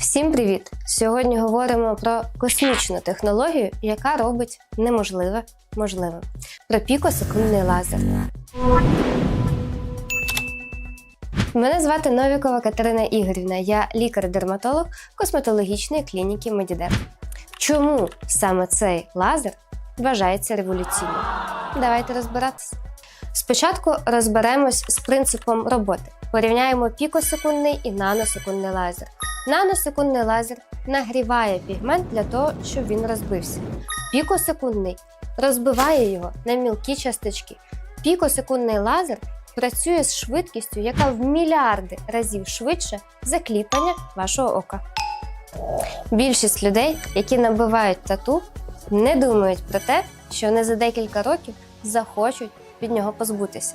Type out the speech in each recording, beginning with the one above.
Всім привіт! Сьогодні говоримо про космічну технологію, яка робить неможливе можливим. Про пікосекундний лазер. Мене звати Новікова Катерина Ігорівна. Я лікар-дерматолог косметологічної клініки Медідер. Чому саме цей лазер вважається революційним? Давайте розбиратися. Спочатку розберемось з принципом роботи. Порівняємо пікосекундний і наносекундний лазер. Наносекундний лазер нагріває пігмент для того, щоб він розбився. Пікосекундний розбиває його на мілкі часточки. Пікосекундний лазер працює з швидкістю, яка в мільярди разів швидше за кліпання вашого ока. Більшість людей, які набивають тату, не думають про те, що вони за декілька років захочуть від нього позбутися.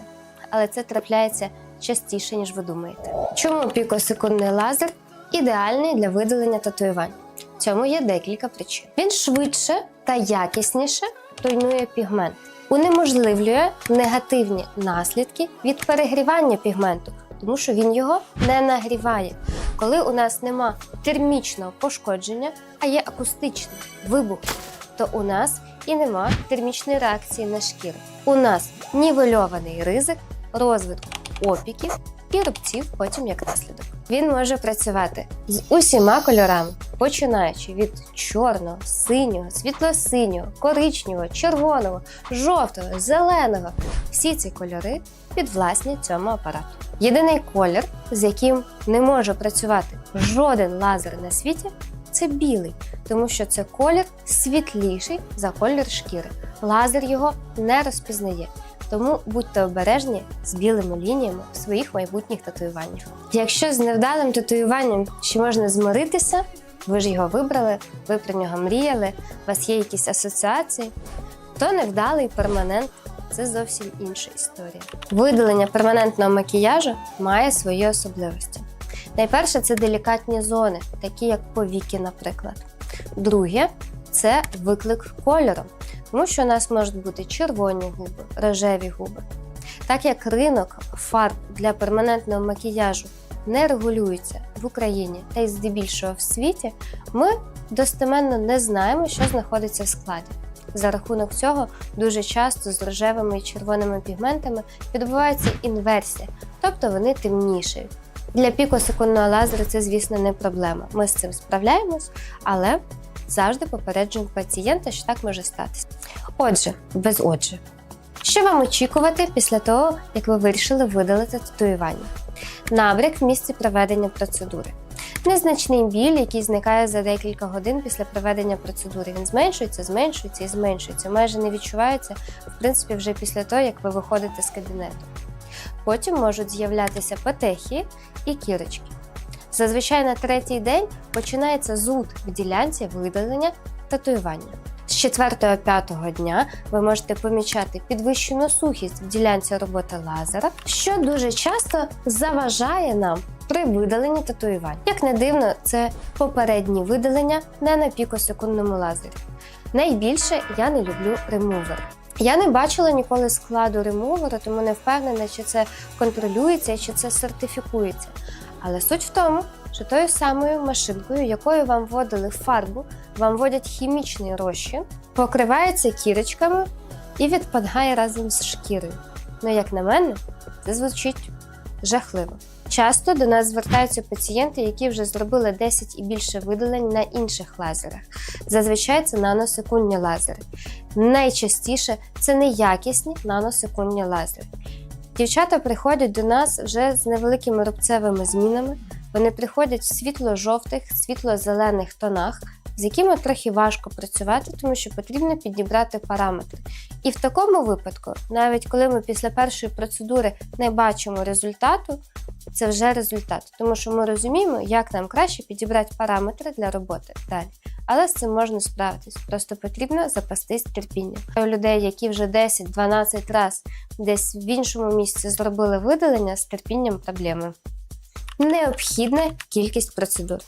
Але це трапляється частіше, ніж ви думаєте. Чому пікосекундний лазер ідеальний для видалення татуювань? Цьому є декілька причин. Він швидше та якісніше руйнує пігмент, унеможливлює негативні наслідки від перегрівання пігменту, тому що він його не нагріває. Коли у нас нема термічного пошкодження, а є акустичний вибух, то у нас і нема термічної реакції на шкіру. У нас нівельований ризик розвитку опіків і рубців потім як наслідок. Він може працювати з усіма кольорами, починаючи від чорного, синього, світло-синього, коричневого, червоного, жовтого, зеленого. Всі ці кольори підвласні цьому апарату. Єдиний колір, з яким не може працювати жоден лазер на світі, це білий, тому що це колір світліший за колір шкіри. Лазер його не розпізнає. Тому будьте обережні з білими лініями в своїх майбутніх татуюваннях. Якщо з невдалим татуюванням ще можна змиритися, ви ж його вибрали, ви про нього мріяли, у вас є якісь асоціації, то невдалий перманент це зовсім інша історія. Видалення перманентного макіяжу має свої особливості. Найперше це делікатні зони, такі як повіки, наприклад. Друге це виклик кольором, тому що у нас можуть бути червоні губи, рожеві губи. Так як ринок фарб для перманентного макіяжу не регулюється в Україні та й здебільшого в світі, ми достеменно не знаємо, що знаходиться в складі. За рахунок цього дуже часто з рожевими і червоними пігментами відбувається інверсія, тобто вони темнішають. Для пікосекундного лазера це, звісно, не проблема. Ми з цим справляємось, але завжди попереджуємо пацієнта, що так може статися. Отже, без отже. Що вам очікувати після того, як ви вирішили видалити татуювання? Набряк в місці проведення процедури. Незначний біль, який зникає за декілька годин після проведення процедури. Він зменшується, зменшується і зменшується. Майже не відчувається, в принципі, вже після того, як ви виходите з кабінету. Потім можуть з'являтися патехії і кірочки. Зазвичай на третій день починається зуд в ділянці видалення татуювання. З 4-5 дня ви можете помічати підвищену сухість в ділянці роботи лазера, що дуже часто заважає нам при видаленні татуювань. Як не дивно, це попередні видалення не на пікосекундному лазері. Найбільше я не люблю ремувер. Я не бачила ніколи складу ремувера, тому не впевнена, чи це контролюється, чи це сертифікується. Але суть в тому, що тою самою машинкою, якою вам вводили фарбу, вам вводять хімічний розчин, покривається кірочками і відпадає разом з шкірою. Ну, як на мене, це звучить жахливо. Часто до нас звертаються пацієнти, які вже зробили 10 і більше видалень на інших лазерах. Зазвичай це наносекундні лазери. Найчастіше це неякісні наносекундні лазери. Дівчата приходять до нас вже з невеликими рубцевими змінами. Вони приходять в світло-жовтих, світло-зелених тонах, з якими трохи важко працювати, тому що потрібно підібрати параметри. І в такому випадку, навіть коли ми після першої процедури не бачимо результату, це вже результат, тому що ми розуміємо, як нам краще підібрати параметри для роботи далі. Але з цим можна справитись, просто потрібно запастись терпінням. У людей, які вже 10-12 разів десь в іншому місці зробили видалення, з терпінням проблеми. Необхідна кількість процедур.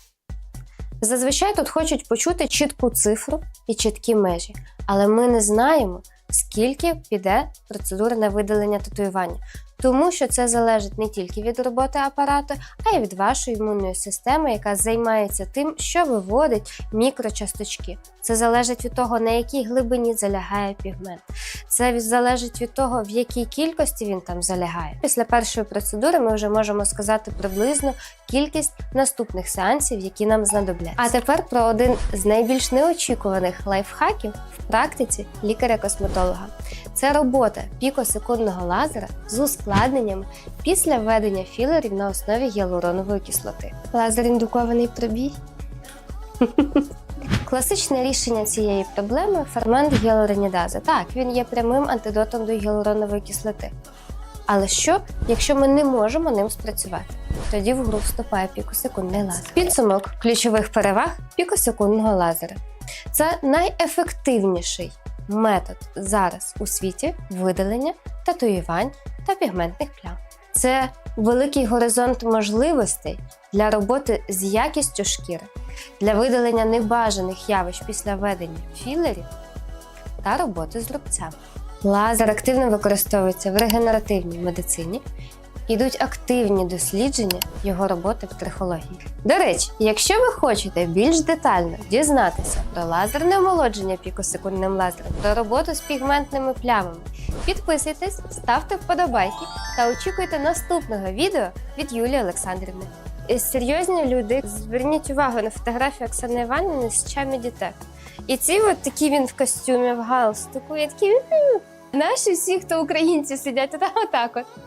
Зазвичай тут хочуть почути чітку цифру і чіткі межі, але ми не знаємо, скільки піде процедури на видалення татуювання. Тому що це залежить не тільки від роботи апарату, а й від вашої імунної системи, яка займається тим, що виводить мікрочасточки. Це залежить від того, на якій глибині залягає пігмент. Це залежить від того, в якій кількості він там залягає. Після першої процедури ми вже можемо сказати приблизно кількість наступних сеансів, які нам знадобляться. А тепер про один з найбільш неочікуваних лайфхаків в практиці лікаря-косметолога. Це робота пікосекундного лазера з ускладненнями після введення філерів на основі гіалуронової кислоти. Лазер індукований пробій. Класичне рішення цієї проблеми фермент гіалуронідаза. Так, він є прямим антидотом до гіалуронової кислоти. Але що, якщо ми не можемо ним спрацювати? Тоді в гру вступає пікосекундний лазер. Підсумок ключових переваг пікосекундного лазера. Це найефективніший метод зараз у світі видалення татуювань та пігментних плям. Це великий горизонт можливостей для роботи з якістю шкіри, для видалення небажаних явищ після введення філерів та роботи з рубцями. Лазер активно використовується в регенеративній медицині. Ідуть активні дослідження його роботи в трихології. До речі, якщо ви хочете більш детально дізнатися про лазерне омолодження пікосекундним лазером, про роботу з пігментними плямами, підписуйтесь, ставте вподобайки та очікуйте наступного відео від Юлії Олександрівни. Серйозні люди, зверніть увагу на фотографію Оксани Іванівни з чамі дітей. І ці от такі він в костюмі, в галстуку, і такі. Наші всі, хто українці сидять, отак от.